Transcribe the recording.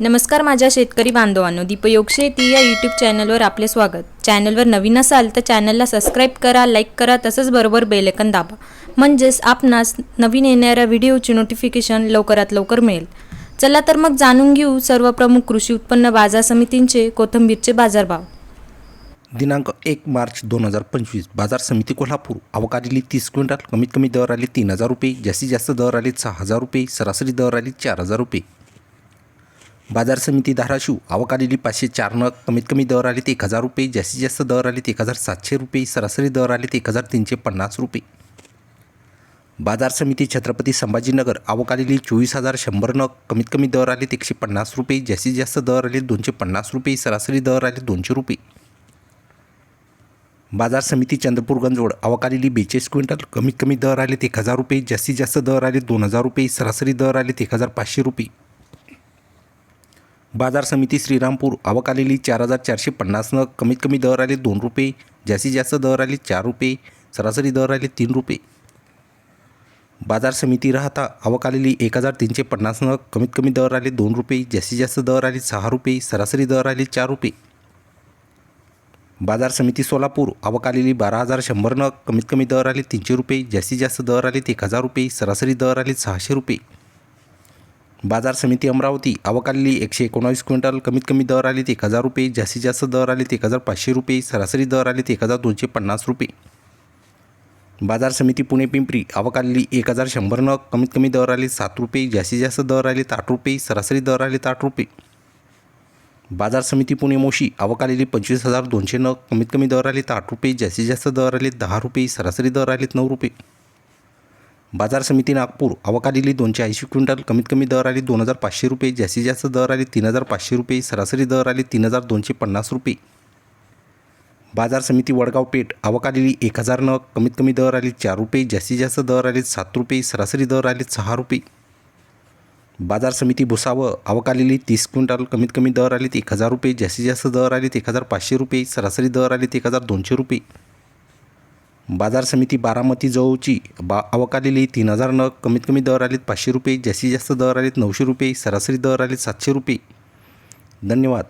नमस्कार माझ्या शेतकरी बांधवांनो दीपयोग शेती या यूट्यूब चॅनलवर आपले स्वागत. चॅनलवर नवीन असाल तर चॅनलला सबस्क्राईब करा लाईक करा तसंच बरोबर बेलेकन दाबा. म्हणजेच आपणास नवीन येणाऱ्या व्हिडिओची नोटिफिकेशन लवकरात लवकर मिळेल. चला तर मग जाणून घेऊ सर्व प्रमुख कृषी उत्पन्न बाजार समितींचे कोथिंबीरचे बाजारभाव. दिनांक एक मार्च दोन हजार पंचवीस बाजार समिती कोल्हापूर. अवकालेली तीस क्विंटल कमीत कमी दर आले तीन हजार रुपये जास्तीत जास्त दर आले सहा हजार रुपये सरासरी दर आले चार हजार रुपये. बाजार समिती धाराशिव. अवकालेली पाचशे चार नग कमीत कमी दर आले एक हजार रुपये. जास्तीत जास्त दर आले एक हजार सातशे रुपये. सरासरी दर आले ते एक हजार तीनशे पन्नास रुपये. बाजार समिती छत्रपती संभाजीनगर. अवकालेली चोवीस हजार शंभर नग कमीत कमी दर आले एकशे पन्नास रुपये. जास्तीत जास्त दर आले दोनशे पन्नास रुपये. सरासरी दर आले दोनशे रुपये. बाजार समिती चंद्रपूर गंजवड. अवकालेली बेचाळीस क्विंटल कमीत कमी दर आले एक हजार रुपये. जास्तीत जास्त दर आले दोन हजार रुपये. सरासरी दर आले ते एक हजार पाचशे रुपये. बाजार समिती श्रीरामपूर अवकालेली चार हजार चारशे पन्नास नग कमीत कमी दर आले दोन रुपये जास्तीत जास्त दर आले चार रुपये सरासरी दर आले तीन रुपये. बाजार समिती राहता अवकालेली एक हजार तीनशे पन्नास नग कमीत कमी दर आले दोन रुपये जास्तीत जास्त दर आले सहा रुपये सरासरी दर आले चार रुपये. बाजार समिती सोलापूर अवकालेली बारा हजार शंभर नग कमीत कमी दर आले तीनशे रुपये जास्तीत जास्त दर आले एक हजार रुपये सरासरी दर आले सहाशे रुपये. बाजार समिती अमरावती अवकाली एकशे एकोणावीस क्विंटल कमीत कमी दर आले ते एक हजार रुपये जास्तीत जास्त दर आले एक हजार पाचशे रुपये सरासरी दर आले ते एक हजार दोनशे पन्नास रुपये. बाजार समिती पुणे पिंपरी अवकालेली एक हजार शंभर नग कमीत कमी दर आले सात रुपये जास्तीत जास्त दर आले आठ रुपये सरासरी दर आले आठ रुपये. बाजार समिती पुणे मोशी अवकालेली पंचवीस हजार दोनशे नग कमीत कमी दर आले आठ रुपये जास्तीत जास्त दर आले दहा रुपये सरासरी दर आलेत नऊ रुपये. बाजार समिती नागपूर अवकालेली दोनशे ऐंशी क्विंटल कमीत कमी दर आली दोन हजार पाचशे रुपये जास्तीत जास्त दर आले तीन हजार पाचशे रुपये सरासरी दर आले तीन हजार दोनशे पन्नास रुपये. बाजार समिती वडगाव पेठ अवकालेली एक हजार नग कमीत कमी दर आले चार रुपये जास्तीत जास्त दर आले सात रुपये सरासरी दर आले सहा रुपये. बाजार समिती भुसावळ अवकालेली तीस क्विंटल कमीत कमी दर आले एक हजार रुपये जास्तीत जास्त दर आले एक हजार पाचशे रुपये सरासरी दर आले एक हजार दोनशे रुपये. बाजार समिती बारामती जवळची बा अवकालेली तीन हजार नग कमीत कमी दर आलेत पाचशे रुपये जास्तीत जास्त दर आलेत नऊशे रुपये सरासरी दर आलेत सातशे रुपये. धन्यवाद.